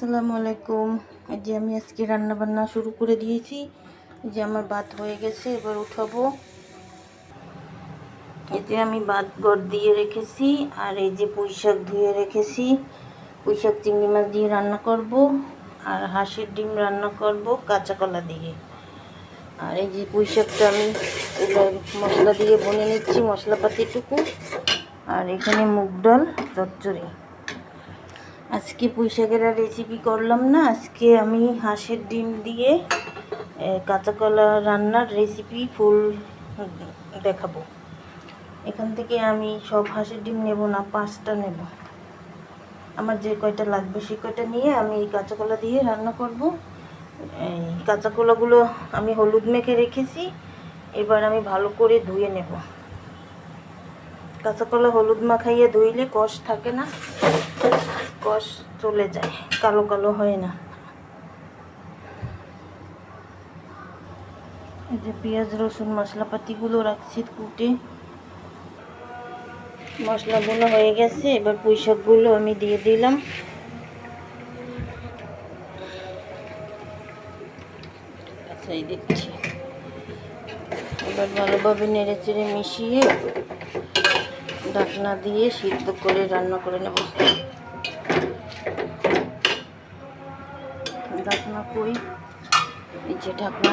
আসসালামু আলাইকুম। যে আমি আজকে রান্না বান্না শুরু করে দিয়েছি। যে আমার ভাত হয়ে গেছে, এবার উঠাবো। যে আমি ভাত গড় দিয়ে রেখেছি, আর এই যে পুঁই শাক ধুয়ে রেখেছি। পুঁই শাক চিংড়ি মাছ দিয়ে রান্না করব, আর হাঁসের ডিম রান্না করব কাঁচা কলা দিয়ে। আর এই যে পুঁই শাকটা আমি এবার মশলা দিয়ে বনে নিচ্ছি, মশলাপাতিটুকু। আর এখানে মুগ ডাল, চচ্চড়ি। আজকে পুঁই শাকের আর রেসিপি করলাম না। আজকে আমি হাঁসের ডিম দিয়ে কাঁচা কলা রান্নার রেসিপি ফুল দেখাবো। এখান থেকে আমি সব হাঁসের ডিম নেব না, পাঁচটা নেব। আমার যে কয়টা লাগবে সেই কয়টা নিয়ে আমি এই কাঁচা কলা দিয়ে রান্না করব। এই কাঁচা কলাগুলো আমি হলুদ মেখে রেখেছি, এবার আমি ভালো করে ধুয়ে নেব। কাঁচা কলা হলুদ মাখাইয়ে ধুইলে কষ থাকে না। কষ চলে যায়। কালো কালো হয় না। এই যে পেঁয়াজ, রসুন, মশলাপাতিগুলো রাখছি কুটে। মশলাগুলো হয়ে গেছে, এবার পুঁই শাকগুলো আমি দিয়ে দিলাম। দিচ্ছি এবার ভালোভাবে নেড়ে চেড়ে মিশিয়ে ঢাকনা দিয়ে সিদ্ধ করে রান্না করে নেব। ঢাকনা কই এই যে ঢাকনা।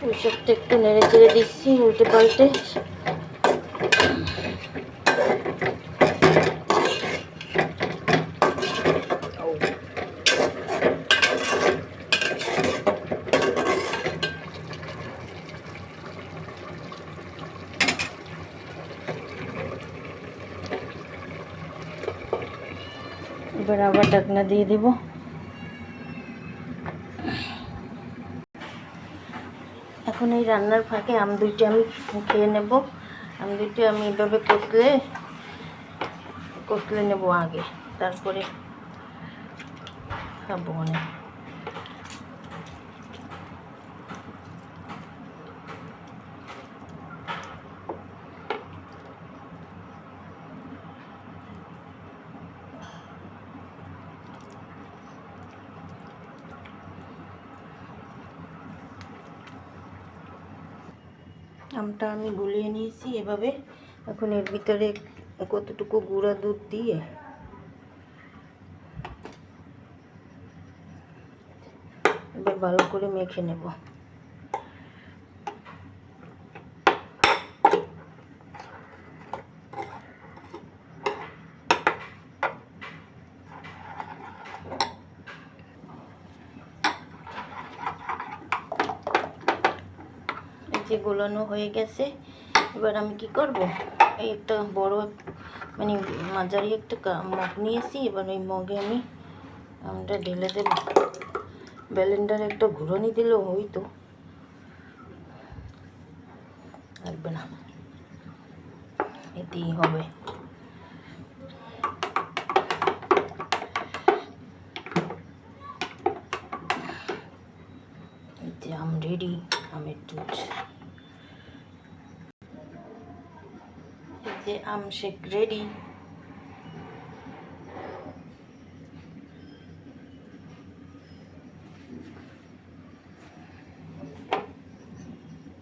পুষকটা একটু নেড়ে চেড়ে দিচ্ছি উল্টে পাল্টে। এবার আবার ঢাকনা দিয়ে দেব। এখন এই রান্নার ফাঁকে আম দুইটা আমি খেয়ে নেব। আম দুইটা আমি এভাবে কষলে কষলে নেব আগে। তারপরে খাব অনেক। আমটা আমি গুলিয়ে নিয়েছি এভাবে। এখন এর ভিতরে কতটুকু গুঁড়া দুধ দিয়ে? এবার ভালো করে মেখে নেব। যে গোলানো হয়ে গেছে। এবার আমি কি করব? এই একটা বড় মানে মাঝারি একটা মগ নিয়েছি। এবার ওই মগে আমি আমটা ঢেলে দেব। ব্যালেন্ডারে একটা ঘুরনি দিলেও হইতো লাগবে না। এতেই হবে। আম রেডি আমের দুধ। যে আম শেক রেডি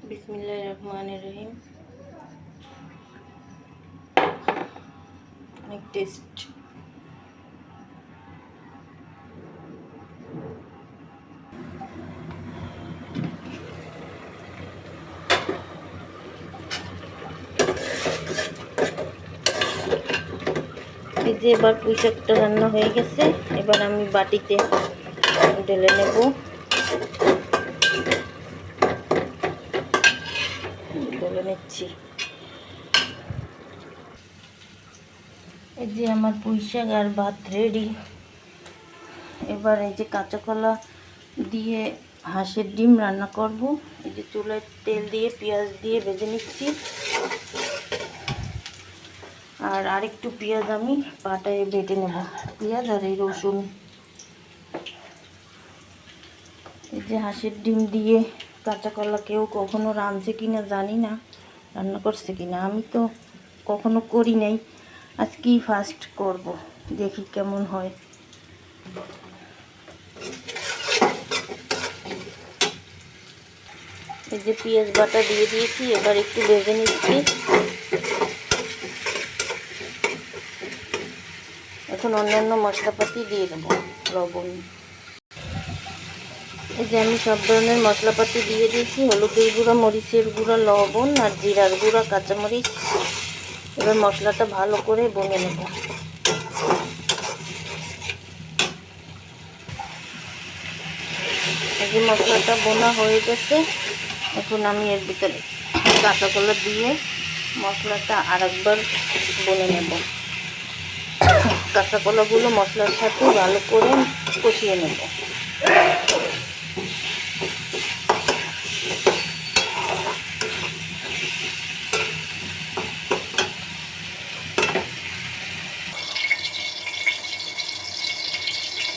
বিসমিল্লাহ রহমান রহিম। অনেক টেস্ট যে এবার পুঁই শাকটা রান্না হয়ে গেছে, এবার আমি বাটিতে ঢেলে নেব। ঢেলে নিচ্ছি। এই যে আমার পুঁই শাক আর ভাত রেডি এবার এই যে কাঁচা কলা দিয়ে হাঁসের ডিম রান্না করব। এই যে চুলায় তেল দিয়ে, পেঁয়াজ দিয়ে ভেজে নিচ্ছি। আর আরেকটু পেঁয়াজ আমি পাটায় বেটে নেব। পেঁয়াজ আর এই রসুন। এই যে হাঁসের ডিম দিয়ে কাঁচা কলা কেউ কখনো রাঁধছে কি না জানি না, রান্না করছে কি না আমি তো কখনো করি নাই। আজকেই ফার্স্ট করব, দেখি কেমন হয়। এই যে পেঁয়াজ বাটা দিয়ে দিয়েছি, এবার একটু ভেজে নিচ্ছি। এখন অন্যান্য মশলাপাতি দিয়ে দেবো, লবণ। এই যে আমি সব ধরনের মশলাপাতি দিয়ে দিয়েছি, হলুদের গুঁড়া, মরিচের গুঁড়া, লবণ আর জিরার গুঁড়া, কাঁচামরিচ। এবার মশলাটা ভালো করে বনে নেব। যে মশলাটা বোনা হয়ে গেছে, এখন আমি এর ভিতরে কাঁচা কলা দিয়ে মশলাটা আরেকবার বনে নেব। কাঁচা কলাগুলো মশলার সাথে ভালো করে কষিয়ে নেব।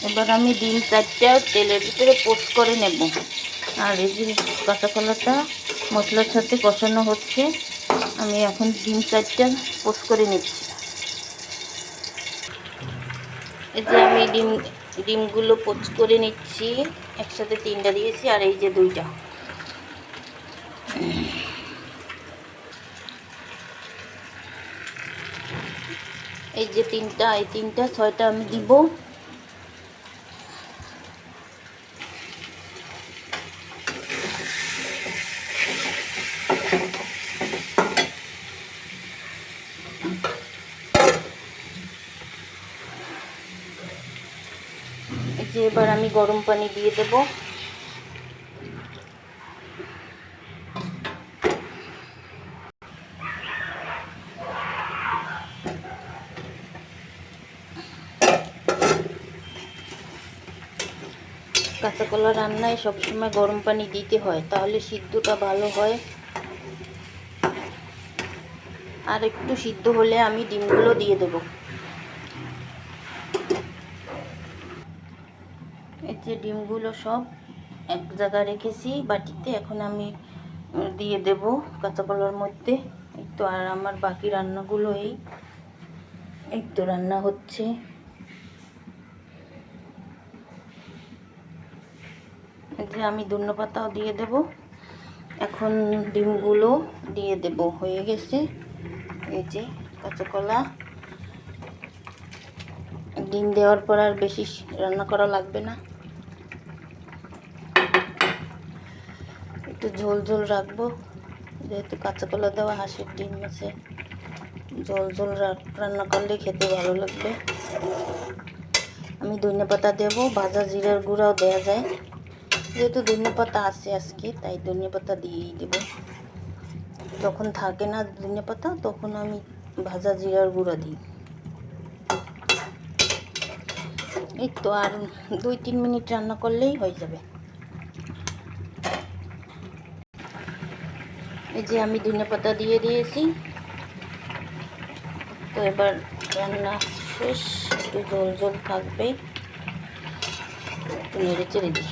এবার আমি ডিম চারটা তেলের ভিতরে পোস্ট করে নেব। আর এই যে কাঁচা কলাটা মশলার সাথে কষানো হচ্ছে, আমি এখন ডিম চারটা পোস্ট করে নিচ্ছি। এই যে আমি ডিম, ডিমগুলো পোচ করে নিচ্ছি। একসাথে তিনটা দিয়েছি, আর এই যে দুইটা। এই যে তিনটা, এই তিনটা, ছয়টা আমি দিব। এই যে এবার আমি গরম পানি দিয়ে দেব। কাঁচা কলা রান্নায় সবসময় গরম পানি দিতে হয়, তাহলে সিদ্ধটা ভালো হয়। আর একটু সিদ্ধ হলে আমি ডিমগুলো দিয়ে দেবো। এই যে ডিমগুলো সব এক জায়গায় রেখেছি, বাটিতে। এখন আমি দিয়ে দেব কাঁচা কলার মধ্যে। এই তো, আর আমার বাকি রান্নাগুলো এই এই তো রান্না হচ্ছে। যে আমি ধন্য পাতাও দিয়ে দেব। এখন ডিমগুলো দিয়ে দেব, হয়ে গেছে। এই যে কাঁচা কলা ডিম দেওয়ার পর আর বেশি রান্না করা লাগবে না। একটু ঝোল ঝোল রাখব। যেহেতু কাঁচা কলা দেওয়া, হাঁসের ডিম আছে। ঝোল ঝোল রান্না করলে খেতে ভালো লাগবে। আমি ধনে পাতা দেবো, ভাজা জিরার গুঁড়াও দেওয়া যায়। যেহেতু ধনে পাতা আছে আজকে, তাই ধনে পাতা দিয়েই দেবো। যখন থাকে না ধনে পাতা, তখন আমি ভাজা জিরার গুঁড়া দিই। এই তো, আর দুই তিন মিনিট রান্না করলেই হয়ে যাবে। এই যে আমি ধনে পাতা দিয়ে দিয়েছি। তো এবার রান্না শেষ, একটু জল জল থাকবে। একটু নেড়ে চেড়ে দিই।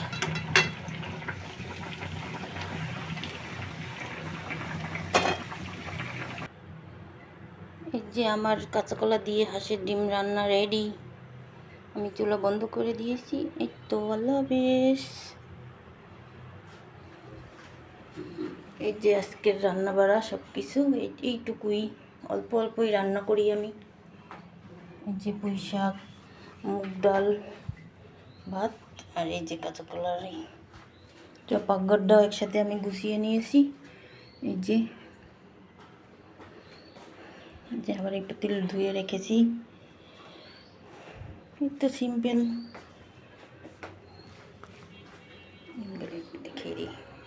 এই যে আমার কাঁচাকলা দিয়ে হাঁসের ডিম রান্না রেডি। আমি চুলা বন্ধ করে দিয়েছি। এই তো হাফেজ। এই যে আজকের রান্না বাড়া সব কিছু এই- এইটুকুই। অল্প অল্পই রান্না করি আমি। এই যে পুঁই শাক মুগ ডাল, ভাত আর এই যে কাঁচা কলার এই পাকগড্ডাও একসাথে আমি গুছিয়ে নিয়েছি। এই যে যে আবার একটু তেল ধুয়ে রেখেছি। তো সিম্পল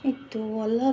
এই তো আল্লাহ